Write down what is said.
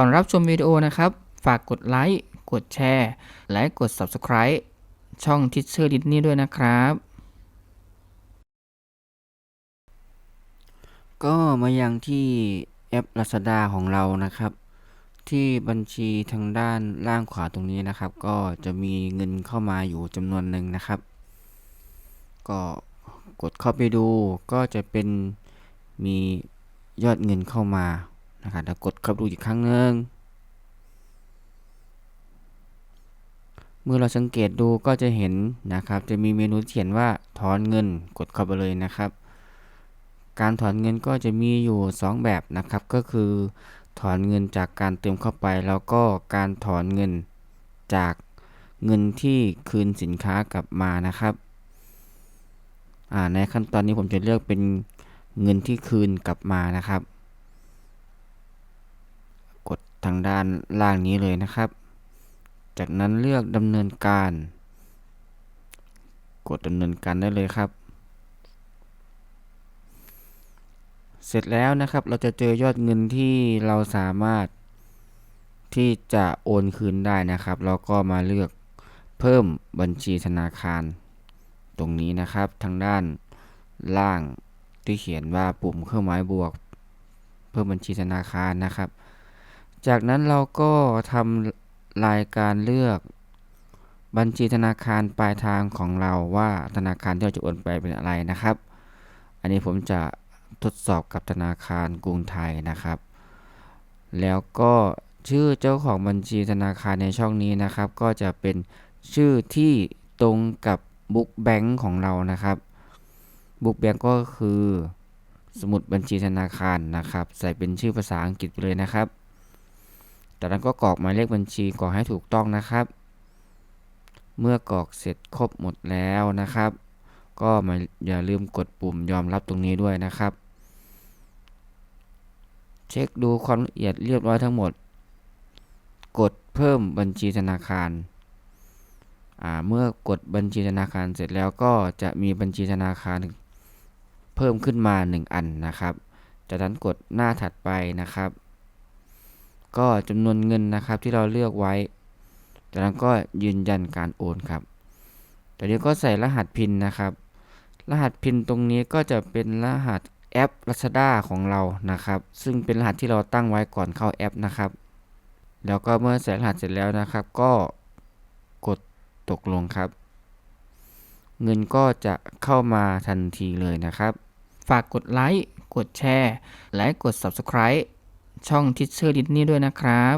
ก่อนรับชมวิดีโอนะครับ ฝากกดไลค์ กดแชร์ และกด Subscribe ช่องทิชเชอร์ดิสนี่ด้วยนะครับ ก็มาอยังที่แอป Lazada ของเรานะครับ ที่บัญชีทางด้านล่างขวาตรงนี้นะครับ ก็จะมีเงินเข้ามาอยู่จำนวนหนึ่งนะครับ ก็กดเข้าไปดูก็จะเป็นมียอดเงินเข้ามา นะครับแล้วกดเข้าไปดูอีกครั้งหนึ่งเมื่อเราสังเกตดูก็จะเห็นนะครับ จะมีเมนูที่เขียนว่าถอนเงินกดเข้าไปเลยนะครับ การถอนเงินก็จะมีอยู่ 2 แบบนะครับ ก็คือถอนเงินจากการเติมเข้าไป แล้วก็การถอนเงินจากเงินที่คืนสินค้ากลับมานะครับในขั้นตอนนี้ผมจะเลือกเป็นเงินที่คืนกลับมานะครับ ทางด้านล่างนี้เลยนะครับ จากนั้นเลือกดำเนินการ กดดำเนินการได้เลยครับ เสร็จแล้วนะครับเราจะเจอยอดเงินที่เราสามารถที่จะโอนคืนได้นะครับ เราก็มาเลือกเพิ่มบัญชีธนาคาร ตรงนี้นะครับทางด้านล่างที่เขียนว่าปุ่มเครื่องหมายบวก เพิ่มบัญชีธนาคารนะครับ จากนั้นเราก็ทำรายการเลือกบัญชีธนาคารปลายทางของเราว่าธนาคารที่เราจะโอนไปเป็นอะไรนะครับ อันนี้ผมจะทดสอบกับธนาคารกรุงไทยนะครับ แล้วก็ชื่อเจ้าของบัญชีธนาคารในช่องนี้นะครับ ก็จะเป็นชื่อที่ตรงกับบุ๊กแบงค์ของเรานะครับบุ๊กแบงค์ก็คือสมุดบัญชีธนาคารนะครับ ใส่เป็นชื่อภาษาอังกฤษไปเลยนะครับ จากนั้นก็กรอกหมายเลขบัญชีกรอกให้ถูกต้องนะครับ เมื่อกรอกเสร็จครบหมดแล้วนะครับ ก็มาอย่าลืมกดปุ่มยอมรับตรงนี้ด้วยนะครับ เช็คดูความละเอียดเรียบร้อยทั้งหมด กดเพิ่มบัญชีธนาคารเมื่อกดบัญชีธนาคารเสร็จแล้วก็จะมีบัญชีธนาคารเพิ่มขึ้นมา 1 อันนะครับ จากนั้นกดหน้าถัดไปนะครับ ก็จำนวนเงินนะครับที่เราเลือกไว้ จากนั้นก็ยืนยันการโอนครับตอนนี้ก็ใส่รหัสพินนะครับ รหัสพินตรงนี้ก็จะเป็นรหัสแอป Lazada ของเรานะครับ ซึ่งเป็นรหัสที่เราตั้งไว้ก่อนเข้าแอปนะครับ แล้วก็เมื่อใส่รหัสเสร็จแล้วนะครับ ก็กดตกลงครับ เงินก็จะเข้ามาทันทีเลยนะครับ ฝากกดไลค์ กดแชร์ และกด Subscribe ช่องทิชเชอร์ดิสนี่ด้วยนะครับ